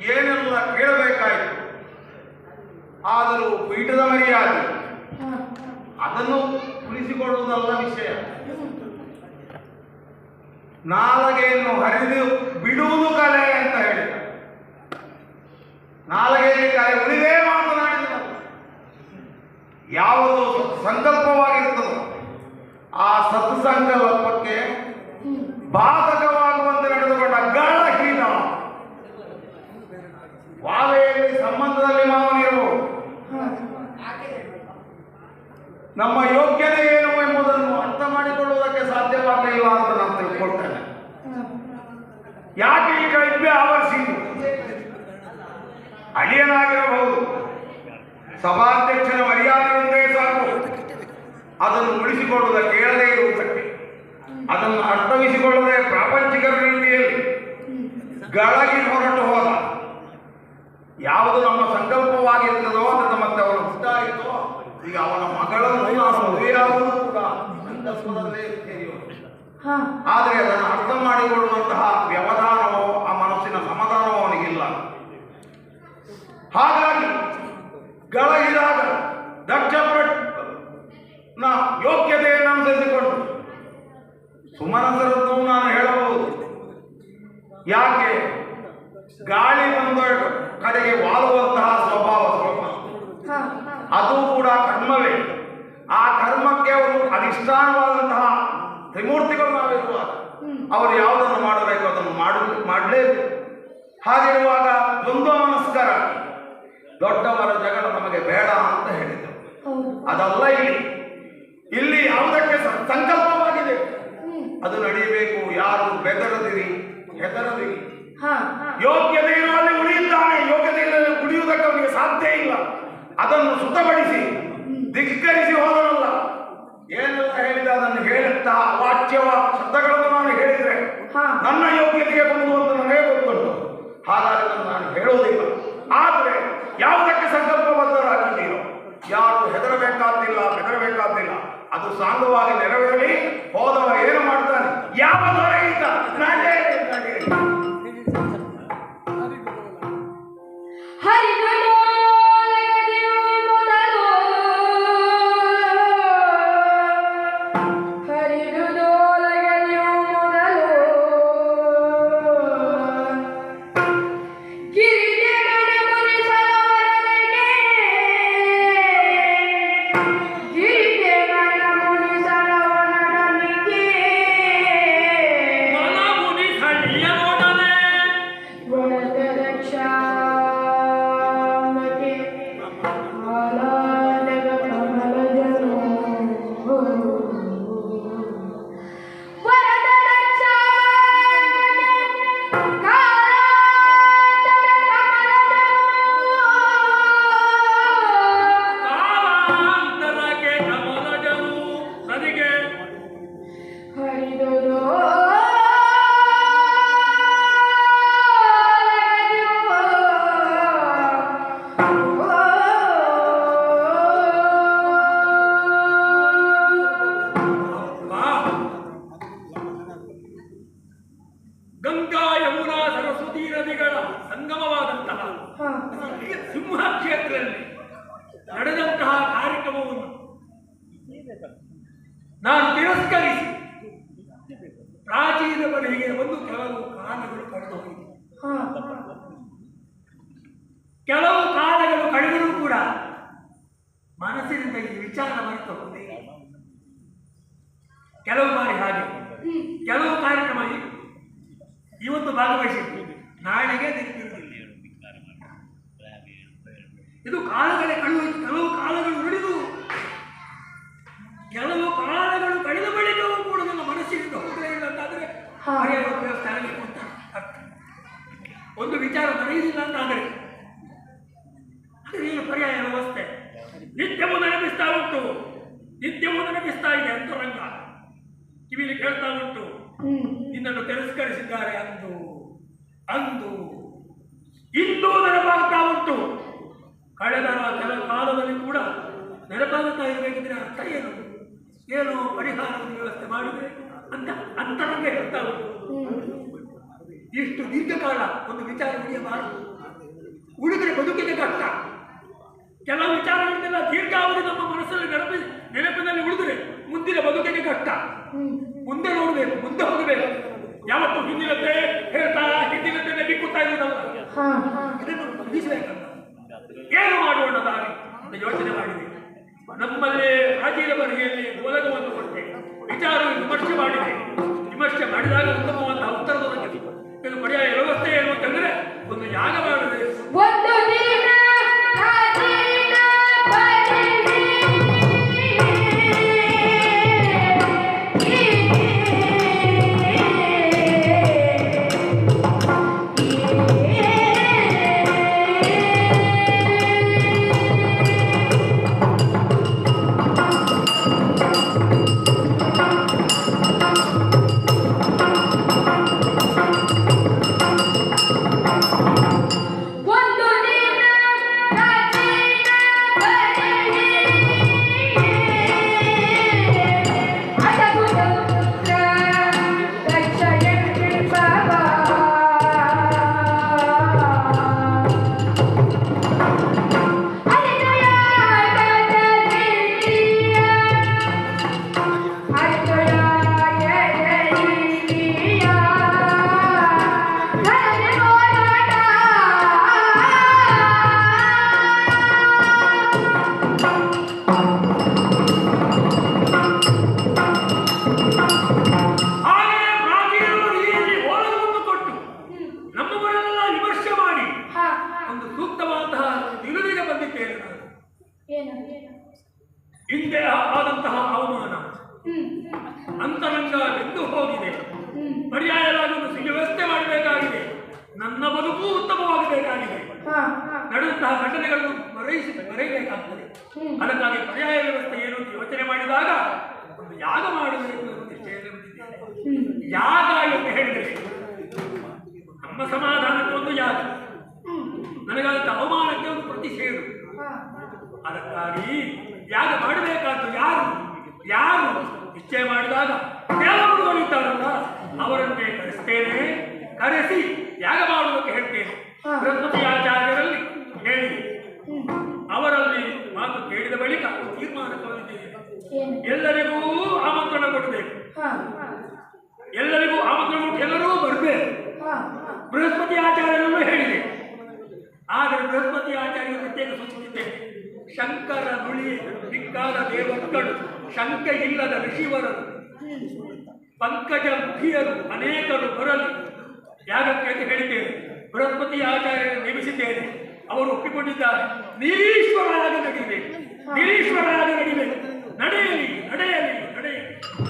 ಏನೆಲ್ಲ ಕೇಳಬೇಕಾಯಿತು? ಆದರೂ ಪೀಠದ ಮರ್ಯಾದೆ. ಅದನ್ನು ಉಳಿಸಿಕೊಳ್ಳುವುದಲ್ಲ ವಿಷಯ. ನಾಲಗೆಯನ್ನು ಹರಿದು ಬಿಡುವುದು ಕಲೆ ಅಂತ ಹೇಳಿದ. ನಾಲಗೆಯಲ್ಲಿ ಕಲೆ ಉಳಿದೇ ಮಾತನಾಡಿದ ಯಾವುದು ಸಂಕಲ್ಪವಾಗಿರ್ತದೋ ಆ ಸತ್ಸಂಕಲ್ಪಕ್ಕೆ ಬಾಧಕವಾಗುವಂತೆ ನಡೆದುಕೊಂಡ ಗಾಳಹೀನ ವಾಲೆಯಲ್ಲಿ ಸಂಬಂಧದಲ್ಲಿ ಮಾವನಿರು ನಮ್ಮ ಯೋಗ್ಯತೆ ಏನು ಎಂಬುದನ್ನು ಅರ್ಥ ಮಾಡಿಕೊಳ್ಳುವುದಕ್ಕೆ ಸಾಧ್ಯವಾಗಲಿಲ್ಲ ಅಂತ ನಾನು ತಿಳ್ಕೊಳ್ತೇನೆ ಯಾಕೆ ಈಗ ಇಬ್ಬೆ ಆವರಿಸಿ? ಅಳಿಯನಾಗಿರಬಹುದು. ಸಭಾಧ್ಯಕ್ಷನ ಮರ್ಯಾದೆ ಒಂದೇ ಸಾಕು. ಅದನ್ನು ಉಳಿಸಿಕೊಳ್ಳುವುದಕ್ಕೆ ಕೇಳದೇ ಇರುವುದಕ್ಕೆ. ಅದನ್ನು ಅರ್ಥವಿಸಿಕೊಳ್ಳದೆ ಪ್ರಾಪಂಚಿಕ ರೀತಿಯಲ್ಲಿ ಗಳಗಿ ಹೊರಟು ಯಾವುದು ನಮ್ಮ ಸಂಕಲ್ಪವಾಗಿರ್ತದೋ ಅದನ್ನು ಮತ್ತೆ ಅವನು ಹುಟ್ಟಾಯಿತೋ ಈಗ ಅವನ ಮಗಳನ್ನು ನಾನು ಮದುವೆಯಾಗುವುದು ಕೂಡ ಸಂಕಲ್ಪದಲ್ಲೇ ಆದರೆ ಅದನ್ನು ಅರ್ಥ ಮಾಡಿಕೊಳ್ಳುವಂತಹ ವ್ಯವಧಾನವೋ ಆ ಮನಸ್ಸಿನ ಸಮಾಧಾನವೋ ಅವನಿಗಿಲ್ಲ. ಹಾಗಾಗಿ ಗಳಗಿದಾಗ ದಕ್ಷ ನ ಯೋಗ್ಯತೆಯನ್ನು ಅನುಸರಿಸಿಕೊಂಡು ಸುಮನಸರದ್ದು ನಾನು ಹೇಳಬಹುದು. ಯಾಕೆ? ಗಾಳಿ ಬಂದ ಕಡೆಗೆ ವಾಲುವಂತಹ ಸ್ವಭಾವ ಸ್ವಲ್ಪ. ಅದು ಕೂಡ ಕರ್ಮವೇ. ಆ ಕರ್ಮಕ್ಕೆ ಅವರು ಅಧಿಷ್ಠಾನವಾದಂತಹ ತ್ರಿಮೂರ್ತಿಗಳು ನಾವಿರುವಾಗ ಅವರು ಯಾವುದನ್ನು ಮಾಡಬೇಕು ಅದನ್ನು ಮಾಡ ಮಾಡಲೇಬೇಕು. ಹಾಗಿರುವಾಗ ದ್ವಂದ್ವ ಮನಸ್ಕರ ದೊಡ್ಡವರ ಜಗಳ ನಮಗೆ ಬೇಡ ಅಂತ ಹೇಳಿದರು. ಅದಲ್ಲ ಇಲ್ಲಿ. ಇಲ್ಲಿ ಯಾವುದಕ್ಕೆ ಸಂಕಲ್ಪವಾಗಿದೆ? ಅದು ನಡೆಯಬೇಕು. ಯಾರು ಬೆದರದಿರಿ ಹೆದರದಿರಿ. ಯೋಗ್ಯತೆಯನ್ನು ಇರುವಲ್ಲಿ ಉಳಿಯುತ್ತಾನೆ. ಯೋಗ್ಯತೆ ಇಲ್ಲದೆ ಉಳಿಯುವುದಕ್ಕೆ ಅವನಿಗೆ ಸಾಧ್ಯ ಇಲ್ಲ. ಅದನ್ನು ಸುತಪಡಿಸಿ ಧಿಕ್ಕರಿಸಿ ಹೋದನಲ್ಲ. ಏನೆಲ್ಲ ಹೇಳಿದ ಅದನ್ನು ಹೇಳುತ್ತಾ ವಾಚ್ಯವ ಶಬ್ದಗಳನ್ನು ನಾನು ಹೇಳಿದ್ರೆ ನನ್ನ ಯೋಗ್ಯತೆಗೆ ಬಂದು ಅಂತ ನನಗೆ ಗೊತ್ತುಂಟು ಹಾಗಾಗಿ ಅದನ್ನು ನಾನು ಹೇಳುವುದಿಲ್ಲ. ಆದರೆ ಯಾವುದಕ್ಕೆ ಸಂಕಲ್ಪಬದ್ಧರಾಗಿದ್ದೀರೋ ಯಾರು ಹೆದರಬೇಕಾದಿಲ್ಲ ಹೆದರಬೇಕಾದಿಲ್ಲ ಅದು ಸಾಂಗವಾಗಿ ನೆರವೇರಲಿ ಹೋದವ ಏನು ಮಾಡ್ತಾನೆ ಯಾವ ದೊರೆಯಿತ ನಾನೇ ಕೆಲವು ಕಾಲಗಳು ಕಳೆದು ಕೆಲವು ಕಾಲಗಳು ಕಳೆದರೂ ಕೂಡ ಮನಸ್ಸಿನಿಂದ ಈ ವಿಚಾರ ಹೋದೆ ಕೆಲವು ಬಾರಿ ಹಾಗೆ. ಕೆಲವು ಕಾರ್ಯಕ್ರಮ ಇವತ್ತು ಭಾಗವಹಿಸಿದ್ದು ನಾಳೆಗೆ ಇದು ಕಾಲಗಳೇ ಕಳೆದು ಕೆಲವು ಕಾಲಗಳು ಉಳಿದು ಕೆಲವು ಕಾಲಗಳು ಕಳೆದ ಬಳಿಕವೂ ಕೂಡ ನನ್ನ ಮನಸ್ಸಿನಿಂದ ಹೋಗಲೇ ಇಲ್ಲ ಅಂತಾದ್ರೆ ಅರ್ಥ ಒಂದು ವಿಚಾರ ದೊರೆಯುವುದಿಲ್ಲ ಅಂತ ಆದರೆ ಈಗ ಪರ್ಯಾಯ ವ್ಯವಸ್ಥೆ. ನಿತ್ಯವೂ ನೆನಪಿಸ್ತಾ ಉಂಟು. ನಿತ್ಯವೂ ನೆನಪಿಸ್ತಾ ಇದೆ ಅಂತರಂಗ ಕಿವಿಲಿ ಕೇಳ್ತಾ ಉಂಟು. ನಿನ್ನನ್ನು ತಿರಸ್ಕರಿಸಿದ್ದಾರೆ ಅಂದು. ಅಂದು. ಇಂದು ನೆನಪಾಗ್ತಾ ಉಂಟು. ಕಳೆದ ಕೆಲ ಕಾಲದಲ್ಲಿ ಕೂಡ ನೆನಪಾಗುತ್ತಾ ಇರಬೇಕಿದ್ರೆ ಅರ್ಥ ಏನು? ಏನು ಪರಿಹಾರ ವ್ಯವಸ್ಥೆ ಮಾಡಿದ್ರೆ ಅಂತ ಅಂತರಂಗ ಹೇಳ್ತಾ ಉಂಟು. ಇಷ್ಟು ದೀರ್ಘಕಾಲ ಒಂದು ವಿಚಾರ ಉಳಿಯಬಾರದು ಉಳಿದರೆ ಬದುಕಿಗೆ ಕಷ್ಟ. ಕೆಲವು ವಿಚಾರಗಳನ್ನೆಲ್ಲ ದೀರ್ಘಾವಧಿ ನಮ್ಮ ಮನಸ್ಸಲ್ಲಿ ನೆನಪಿ ನೆನಪಿನಲ್ಲಿ ಉಳಿದ್ರೆ ಮುಂದಿನ ಬದುಕಿಗೆ ಕಷ್ಟ. ಮುಂದೆ ನೋಡಬೇಕು ಮುಂದೆ ಹೋಗಬೇಕು. ಯಾವತ್ತು ಹಿಂದಿನಂತೆ ಹೇಳ್ತಾ ಹಿಂದಿನಂತೆ ನೆಬಿಕ್ಕುತ್ತಾ ಇರೋದಲ್ಲ ಇದನ್ನು ಮುಗಿಸಬೇಕಲ್ಲ ಏನು ಮಾಡೋಣ ದಾರಿ? ಅಂತ ಯೋಚನೆ ಮಾಡಿದೆ. ನಮ್ಮಲ್ಲಿ ಪ್ರಾಚೀನ ಬಗೆಯಲ್ಲಿ ಮೂಲಕವನ್ನು ಕೊಟ್ಟೆ. ವಿಚಾರ ವಿಮರ್ಶೆ ಮಾಡಿದೆ. ವಿಮರ್ಶೆ ಮಾಡಿದಾಗ ಉತ್ತಮವಾದ ಉತ್ತರ ಘಟನೆಗಳನ್ನು ಮರೆಯಿಸಿ ಮರೆಯಬೇಕಾಗ್ತದೆ ಅದಕ್ಕಾಗಿ ಪರ್ಯಾಯ ವ್ಯವಸ್ಥೆ ಏನು ಅಂತ ಯೋಚನೆ ಮಾಡಿದಾಗ ಒಂದು ಯಾಗ ಮಾಡಬೇಕು ಬಂದಿದ್ದೇನೆ ಯಾಗ ಎಂದು ಹೇಳಿದರೆ ನಮ್ಮ ಸಮಾಧಾನಕ್ಕೆ ಒಂದು ಯಾಗ. ನನಗಾದಂಥ ಅವಮಾನಕ್ಕೆ ಒಂದು ಪ್ರತಿಷೇಧ. ಅದಕ್ಕಾಗಿ ಯಾಗ ಮಾಡಬೇಕಾದ್ದು ಯಾರು? ಯಾರು? ನಿಶ್ಚಯ ಮಾಡಿದಾಗ ಕೆಲವರು ಇದ್ದಾರಲ್ಲ ಅವರನ್ನೇ ಕರೆಸ್ತೇನೆ. ಕರೆಸಿ ಯಾಗ ಮಾಡುವುದಕ್ಕೆ ಹೇಳ್ತೇನೆ. ಬೃಹಸ್ಪತಿ ಆಚಾರ್ಯರಲ್ಲಿ ಹೇಳಿ. ಕೇಳಿದ ಬಳಿಕ ತೀರ್ಮಾನ ಎಲ್ಲರಿಗೂ ಆಮಂತ್ರಣ ಕೊಡಬೇಕು. ಎಲ್ಲರಿಗೂ ಆಮಂತ್ರಣ ಕೊಟ್ಟು ಎಲ್ಲರೂ ಬರಬೇಕು. ಬೃಹಸ್ಪತಿ ಆಚಾರ್ಯರನ್ನು ಹೇಳಿದೆ. ಆದರೆ ಬೃಹಸ್ಪತಿ ಆಚಾರ್ಯ ಪ್ರತ್ಯೇಕ ಸೂಚಿಸಿದ್ದೇನೆ ಶಂಕರ ನುಳಿ ದಿಕ್ಕಾದ ದೇವಕ್ಕಳು ಶಂಕೆ ಇಲ್ಲದ ಋಷಿವರರು ಪಂಕಜ ಮುಖಿಯರು ಅನೇಕರು ಬರಲು. ಯಾಗಕ್ಕೆ ಅಂತ ಹೇಳಿದ್ದೇನೆ ಬೃಹಸ್ಪತಿ ಆಚಾರ್ಯ ನೇಮಿಸಿದ್ದೇನೆ. ಅವರು ಒಪ್ಪಿಕೊಂಡಿದ್ದಾರೆ. ನಿರೀಶ್ವರಾಗ ನಡೀಬೇಕು. ನಿರೀಶ್ವರಾಗ ನಡೀಬೇಕು. ನಡೆಯಲಿ ನಡೆಯಲಿ ನಡೆಯಲಿ.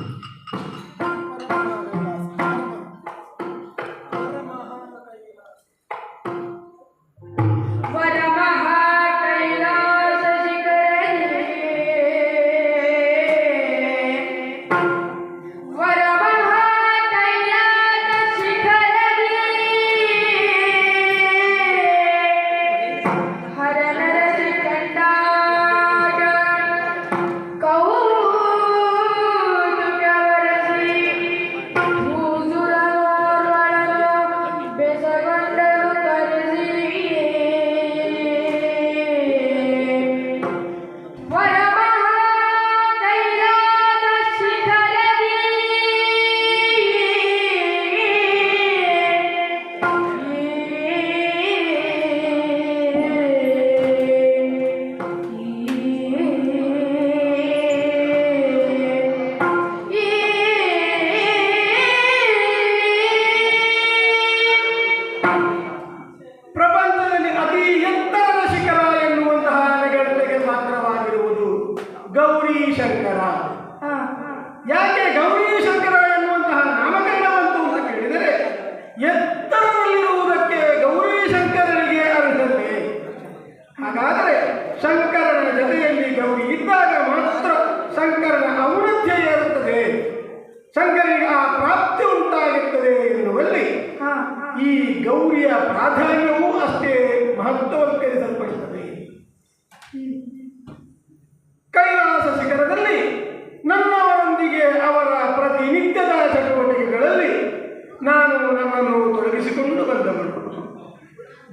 ನಾನು ನನ್ನನ್ನು ತೊಡಗಿಸಿಕೊಂಡು ಬಂದವನು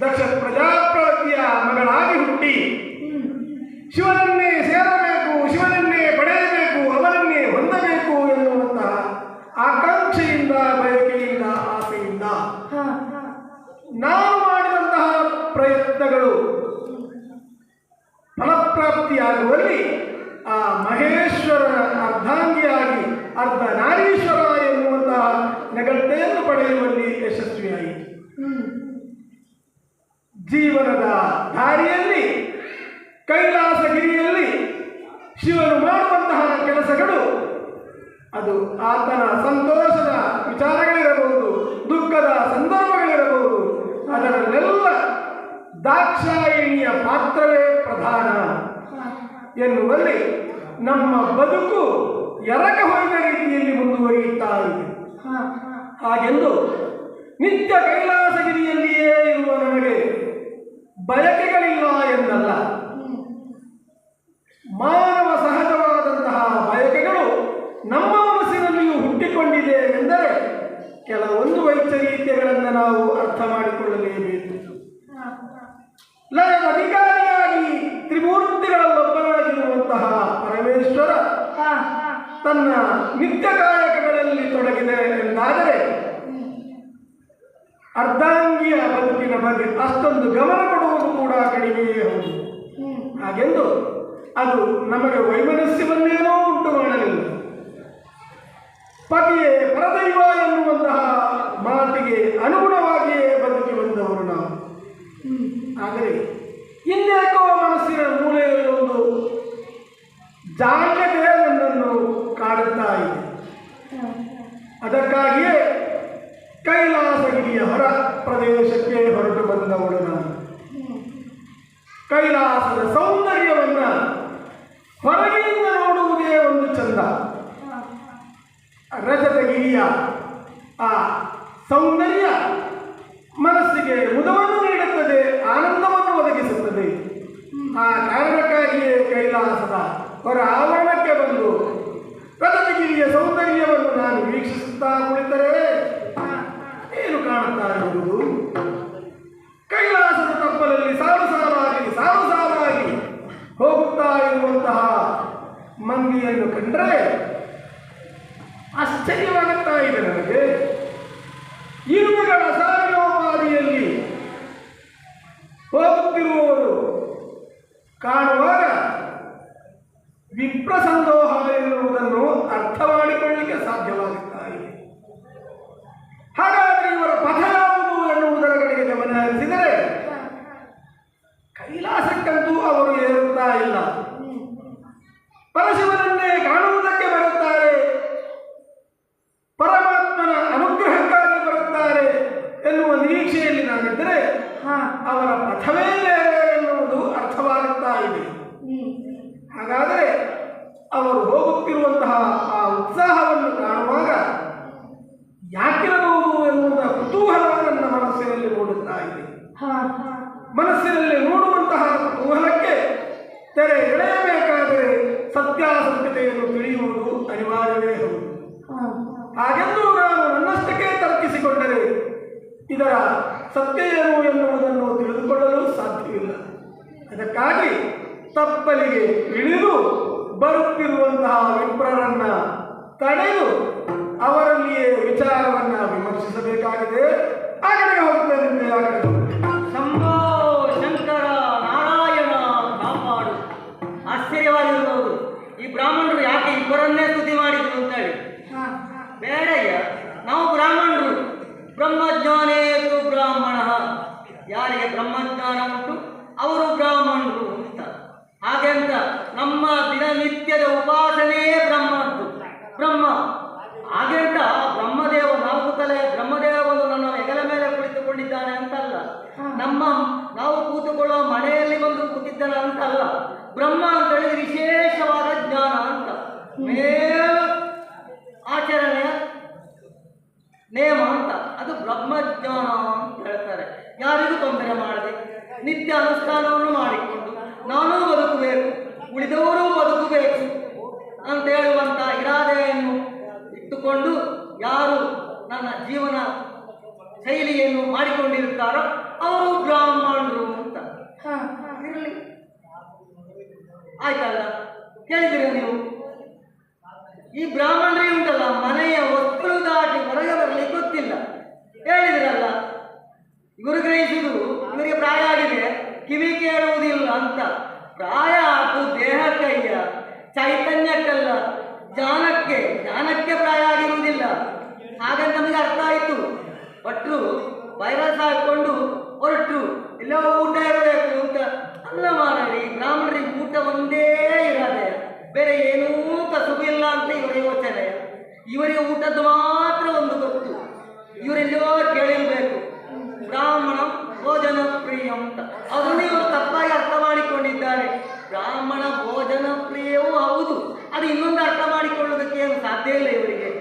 ದಕ್ಷ ಪ್ರಜಾಪ್ರತಿಯ ಪಡೆಯುವಲ್ಲಿ ಯಶಸ್ವಿಯಾಯಿತು. ಜೀವನದ ದಾರಿಯಲ್ಲಿ, ಕೈಲಾಸಗಿರಿಯಲ್ಲಿ ಶಿವನು ಮಾಡುವಂತಹ ಕೆಲಸಗಳು, ಅದು ಆತನ ಸಂತೋಷದ ವಿಚಾರಗಳಿರಬಹುದು, ದುಃಖದ ಸಂದರ್ಭಗಳಿರಬಹುದು, ಅದರಲ್ಲೆಲ್ಲ ದಾಕ್ಷಾಯಿಣಿಯ ಪಾತ್ರವೇ ಪ್ರಧಾನ ಎನ್ನುವಲ್ಲಿ ನಮ್ಮ ಬದುಕು ಎರಕ ಹೊಯ್ದ ರೀತಿಯಲ್ಲಿ ಮುಂದುವರಿಯುತ್ತಾ ಇದೆ. ಹಾಗೆಂದು ನಿತ್ಯ ಕೈಲಾಸಗಿರಿಯಲ್ಲಿಯೇ ಇರುವ ನಮಗೆ ಬಯಕೆಗಳಿಲ್ಲ ಎಂದಲ್ಲ. ಮಾನವ ಸಹಜವಾದಂತಹ ಬಯಕೆಗಳು ನಮ್ಮ ಮನಸ್ಸಿನಲ್ಲಿಯೂ ಹುಟ್ಟಿಕೊಂಡಿದೆ ಎಂದರೆ ಕೆಲವೊಂದು ವೈಚರೀತ್ಯಗಳನ್ನು ನಾವು ಅರ್ಥ ಮಾಡಿಕೊಳ್ಳಲೇಬೇಕು. ಲಯದ ಅಧಿಕಾರಿಯಾಗಿ ತ್ರಿಮೂರ್ತಿಗಳಲ್ಲೊಬ್ಬನಾಗಿರುವಂತಹ ಪರಮೇಶ್ವರ ತನ್ನ ನಿತ್ಯ ಕಾಯಕಗಳಲ್ಲಿ ತೊಡಗಿದೆ ಎಂದಾದರೆ ಅರ್ಧಾಂಗಿಯ ಬದುಕಿನ ಬಗ್ಗೆ ಅಷ್ಟೊಂದು ಗಮನ ಕೊಡುವುದು ಕೂಡ ಕಡಿಮೆಯೇ ಹೌದು. ಹಾಗೆಂದು ಅದು ನಮಗೆ ವೈಮನಸ್ಯವನ್ನೇನೋ ಉಂಟು ಮಾಡಲಿಲ್ಲ. ಪತಿಯೇ ಪರದೈವ ಎನ್ನುವಂತಹ ಮಾತಿಗೆ ಅನುಗುಣವಾಗಿಯೇ ಬದುಕಿ ಬಂದವರು ನಾವು. ಆದರೆ ಇನ್ನೇಕೋ ಮನಸ್ಸಿನ ಮೂಲೆಯಲ್ಲಿ ಒಂದು ಜಾಣ್ಯತೆ ನನ್ನನ್ನು ಕಾಡುತ್ತಾ ಇದೆ ಅದಕ್ಕಾಗಿಯೇ ಕೈಲಾಸಗಿರಿಯ ಹೊರ ಪ್ರದೇಶಕ್ಕೆ ಹೊರಟು ಬಂದವಳು ನಾನು. ಕೈಲಾಸದ ಸೌಂದರ್ಯವನ್ನ ಕಾಣುತ್ತಾ ಇರುವುದು ಕೈಲಾಸದ ತಪ್ಪಲಲ್ಲಿ ಸಾಲು ಸಾಲಾಗಿ ಸಾಲು ಸಾಲಾಗಿ ಹೋಗುತ್ತಾ ಇರುವಂತಹ ಮಂದಿಯನ್ನು ಕಂಡ್ರೆ ಆಶ್ಚರ್ಯವಾಗುತ್ತಾ ಇದೆ ನನಗೆ ಇರುವೆಗಳ ಇದೆ ಮನಸ್ಸಿನಲ್ಲಿ ನೋಡುವಂತಹ ಕುತೂಹಲಕ್ಕೆ ತೆರೆ ಎಳೆಯಬೇಕಾದರೆ ಸತ್ಯಾಸತ್ಯತೆಯನ್ನು ತಿಳಿಯುವುದು ಅನಿವಾರ್ಯವೇ ಹೌದು. ಹಾಗೆಂದು ನಾನು ನನ್ನಷ್ಟಕ್ಕೆ ತರ್ಕಿಸಿಕೊಂಡರೆ ಇದರ ಸತ್ಯ ಏನು ಎನ್ನುವುದನ್ನು ತಿಳಿದುಕೊಳ್ಳಲು ಸಾಧ್ಯವಿಲ್ಲ. ಅದಕ್ಕಾಗಿ ತಪ್ಪಲಿಗೆ ಇಳಿದು ಬರುತ್ತಿರುವಂತಹ ವಿಪ್ರರನ್ನ ತಡೆದು ಅವರಲ್ಲಿಯೇ ವಿಚಾರವನ್ನ ನಮ್ಮ, ನಾವು ಕೂತುಕೊಳ್ಳುವ ಮನೆಯಲ್ಲಿ ಬಂದು ಅಂತ ಅಲ್ಲ ಬ್ರಹ್ಮ ಅಂತ ಹೇಳಿದ್ರೆ ವಿಶೇಷವಾದ ಜ್ಞಾನ ಅಂತ. ಮೇಲು ಆಚರಣೆಯ ನೇಮ ಅಂತ. ಅದು ಬ್ರಹ್ಮಜ್ಞಾನ ಅಂತ ಹೇಳ್ತಾರೆ. ಯಾರಿಗೂ ತೊಂದರೆ ಮಾಡದೆ ನಿತ್ಯ ಅನುಷ್ಠಾನವನ್ನು ಮಾಡಿಕೊಂಡು ನಾನೂ ಬದುಕಬೇಕು, ಉಳಿದವರು ಬದುಕಬೇಕು ಅಂತ ಹೇಳುವಂತ ಇರಾದೆಯನ್ನು ಇಟ್ಟುಕೊಂಡು ಯಾರು ನನ್ನ ಜೀವನ ಶೈಲಿಯನ್ನು ಮಾಡಿಕೊಂಡಿರುತ್ತಾರೋ ಅವರು ಬ್ರಾಹ್ಮಣರು ಅಂತ. ಇರಲಿ. ಆಯ್ತಲ್ಲ? ಕೇಳಿದಿರ ನೀವು? ಈ ಬ್ರಾಹ್ಮಣರೇ ಉಂಟಲ್ಲ ಮನೆಯ ಒತ್ತಲು ದಾಟಿ ಹೊರಗೆ ಬರಲಿಕ್ಕೆ ಗೊತ್ತಿಲ್ಲ. ಹೇಳಿದ್ರಲ್ಲ ಇವರು ಅವರಿಗೆ ಇವರಿಗೆ ಪ್ರಾಯ ಆಗಿದೆ. ಕಿವಿ ಕೇಳುವುದಿಲ್ಲ ಅಂತ. ಪ್ರಾಯ ಅದು ದೇಹಕ್ಕಯ್ಯ ಚೈತನ್ಯಕ್ಕಲ್ಲ ಜ್ಞಾನಕ್ಕೆ ಜ್ಞಾನಕ್ಕೆ ಪ್ರಾಯ ಆಗಿರುವುದಿಲ್ಲ. ಹಾಗಂತ ನಮಗೆ ಅರ್ಥ ಆಯಿತು. ಭಟ್ರು ವೈರಸ್ ಹಾಕೊಂಡು ಹೊರಟು. ಎಲ್ಲೋ ಊಟ ಇರಬೇಕು ಅಂತ. ಅನ್ನ ಮಾಡಿ ಬ್ರಾಹ್ಮಣರಿಗೆ ಊಟ ಒಂದೇ ಇರದೆ ಬೇರೆ ಏನೂ ಕಸುಬು ಇಲ್ಲ ಅಂತ ಇವರ ಯೋಚನೆ. ಇವರಿಗೆ ಊಟದ್ದು ಮಾತ್ರ ಒಂದು ಗೊತ್ತು. ಇವರೆಲ್ಲೋ ಕೇಳಿರಬೇಕು. ಬ್ರಾಹ್ಮಣ ಭೋಜನ ಪ್ರಿಯ ಅಂತ. ಅದನ್ನು ಇವರು ತಪ್ಪಾಗಿ ಅರ್ಥ ಮಾಡಿಕೊಂಡಿದ್ದಾರೆ. ಬ್ರಾಹ್ಮಣ ಭೋಜನ ಪ್ರಿಯವೂ ಹೌದು. ಅದು ಇನ್ನೊಂದು ಅರ್ಥ ಮಾಡಿಕೊಳ್ಳೋದಕ್ಕೆ ಏನು ಸಾಧ್ಯ ಇಲ್ಲ ಇವರಿಗೆ.